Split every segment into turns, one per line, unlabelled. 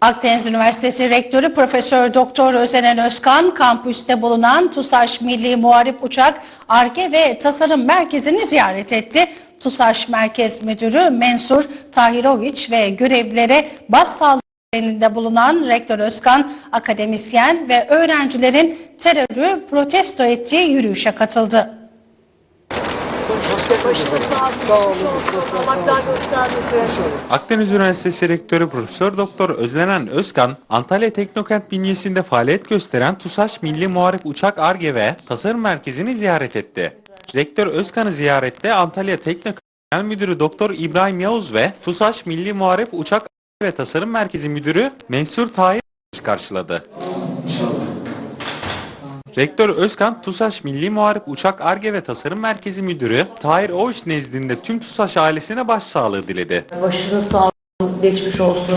Akdeniz Üniversitesi Rektörü Profesör Doktor Özenen Özkan kampüste bulunan TUSAŞ Milli Muharip Uçak Arge ve Tasarım Merkezi'ni ziyaret etti. TUSAŞ Merkez Müdürü Mensur Tahiroviç ve görevlilere bas saldırılarında bulunan Rektör Özkan, akademisyen ve öğrencilerin terörü protesto ettiği yürüyüşe katıldı.
Başınız sağ olsun, geçmiş olsun. Allah daha göstermesin.
Akdeniz Üniversitesi Rektörü Profesör Doktor Özlenen Özkan, Antalya Teknokent bünyesinde faaliyet gösteren TUSAŞ Milli Muharip Uçak Arge ve Tasarım Merkezi'ni ziyaret etti. Rektör Özkan'ı ziyarette Antalya Teknokent Genel Müdürü Doktor İbrahim Yavuz ve TUSAŞ Milli Muharip Uçak Arge ve Tasarım Merkezi Müdürü Mensur Tahir karşıladı. Rektör Özkan, TUSAŞ Milli Muharip Uçak Arge ve Tasarım Merkezi Müdürü Tahir Oğuş nezdinde tüm TUSAŞ ailesine başsağlığı diledi.
Başınız sağ olsun, geçmiş olsun.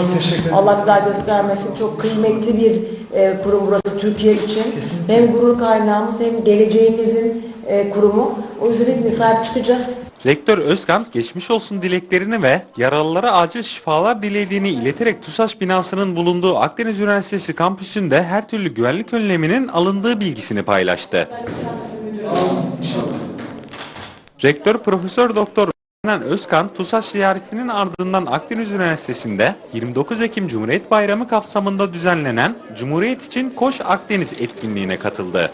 Allah daha göstermesin. Çok kıymetli bir e, kurum burası Türkiye için. Hem gurur kaynağımız hem geleceğimizin e, kurumu. O yüzden hepimiz sahip çıkacağız.
Rektör Özkan geçmiş olsun dileklerini ve yaralılara acil şifalar dilediğini ileterek TUSAŞ binasının bulunduğu Akdeniz Üniversitesi kampüsünde her türlü güvenlik önleminin alındığı bilgisini paylaştı. Rektör Profesör Doktor Özkan Özkan, TUSAŞ ziyaretinin ardından Akdeniz Üniversitesi'nde 29 Ekim Cumhuriyet Bayramı kapsamında düzenlenen Cumhuriyet için Koş Akdeniz etkinliğine katıldı.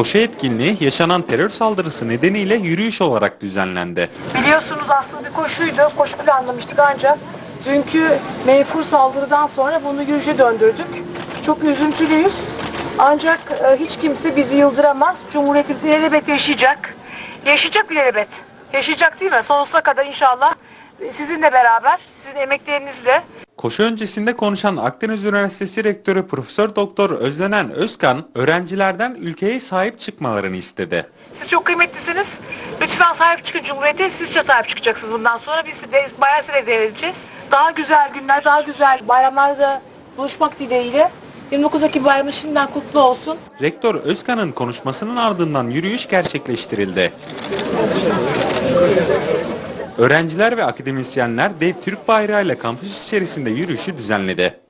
Koşu etkinliği yaşanan terör saldırısı nedeniyle yürüyüş olarak düzenlendi.
Biliyorsunuz aslında bir koşuydu. Koşu planlamıştık ancak dünkü menfur saldırıdan sonra bunu yürüyüşe döndürdük. Çok üzüntülüyüz. Ancak e, hiç kimse bizi yıldıramaz. Cumhuriyetimiz ilelebet yaşayacak. Yaşayacak ilelebet. Yaşayacak değil mi? Sonsuza kadar inşallah sizinle beraber, sizin emeklerinizle
Koşu öncesinde konuşan Akdeniz Üniversitesi Rektörü Profesör Doktor Özlenen Özkan, öğrencilerden ülkeye sahip çıkmalarını istedi.
Siz çok kıymetlisiniz. Lütfen sahip çıkın Cumhuriyet'e. Siz de sahip çıkacaksınız bundan sonra. Biz de bayağı size devredeceğiz. Daha güzel günler, daha güzel bayramlarda buluşmak dileğiyle. 29 Ekim bayramı şimdiden kutlu olsun.
Rektör Özkan'ın konuşmasının ardından yürüyüş gerçekleştirildi. Öğrenciler ve akademisyenler dev Türk bayrağıyla kampüs içerisinde yürüyüşü düzenledi.